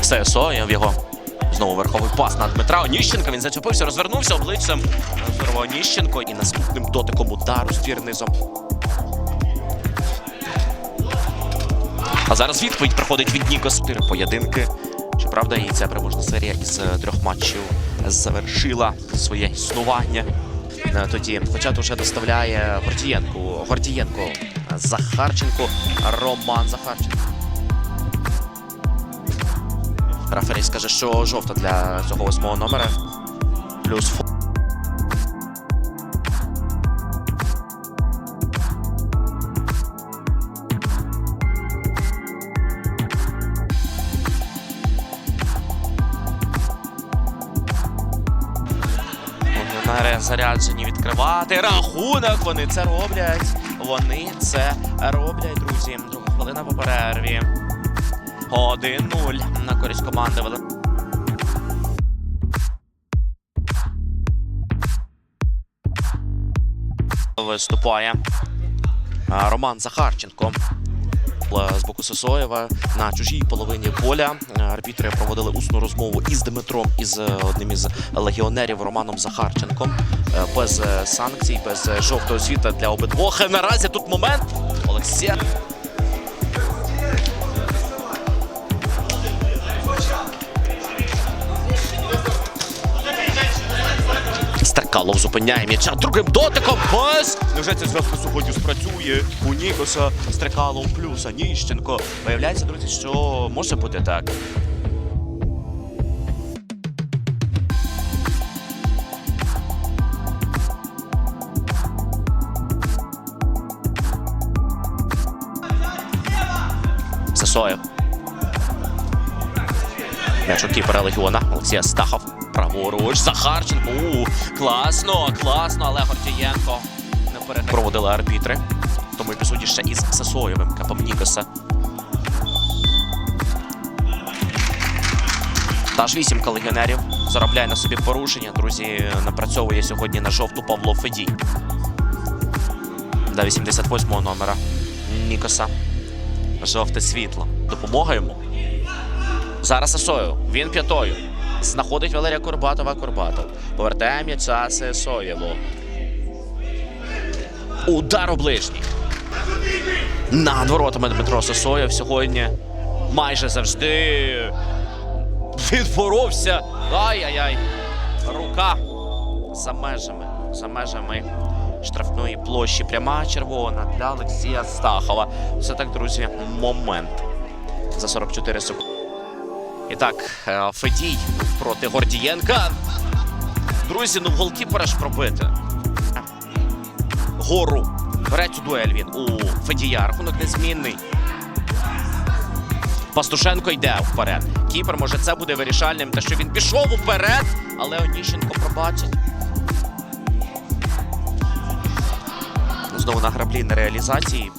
Все Соєв його. Знову верховий пас на Дмитра Оніщенка. Він зачепився, розвернувся обличчям. Здорово Оніщенко і наступним дотиком удару ствір низом. А зараз відповідь приходить від Нікос. Чотири поєдинки. Щоправда, і ця переможна серія із е, трьох матчів завершила своє існування. Е, Тоді початку вже доставляє Гордієнку. Гордієнко Захарченко, Роман Захарченко. Рафарій скаже, що жовта для цього восьмого номера. Плюс. Вони заряджені відкривати. Рахунок вони це роблять. Вони це роблять, друзі. Друга хвилина по перерві. 1-0 на користь команди. Виступає Роман Захарченко з боку Сосоєва на чужій половині поля. Арбітри проводили усну розмову із Дмитром, із е, одним із легіонерів Романом Захарченком. Е, Без е, санкцій, без жовтого світа для обидвох. Наразі тут момент. Олексія. Стеркалов зупиняє м'яча другим дотиком. Без! Невже ця зв'язка сьогодні спрацює? У Нікоса Стеркалов плюс Аніщенко. Виявляється, друзі, що може бути так. Сесоєв. М'яч у кіпера Легіона. Олексія Стахов. Праворуч. Захарченко. У, класно, класно, але Гордієнко не переграє. Проводили арбітри. В тому епізоді ще із Сесоєвим капом Нікоса. Та ж вісімка легіонерів заробляє на собі порушення. Друзі, напрацьовує сьогодні на жовту Павло Федій. Для 88-го номера Нікоса. Жовте світло. Допомога йому. Зараз Сесою. Він п'ятою. Знаходить Валерія Курбатова. Курбатов. Повертає м'яча Сесоєву. Удар у ближній. Над воротами Дмитро Сосоєв сьогодні майже завжди відборовся. Ай-яй-яй. Рука за межами. За межами штрафної площі. Пряма червона для Олексія Стахова. Це так, друзі, момент. За 44 секунди. І так, е, Федій проти Гордієнка. Друзі, ну в голкіпера ж пробити. Гору. Бере цю дуель він у Федія. Рахунок незмінний. Пастушенко йде вперед. Кіпер, може, це буде вирішальним, те, що він пішов уперед, але Оніщенко пробачить. Знову на граблі на реалізації.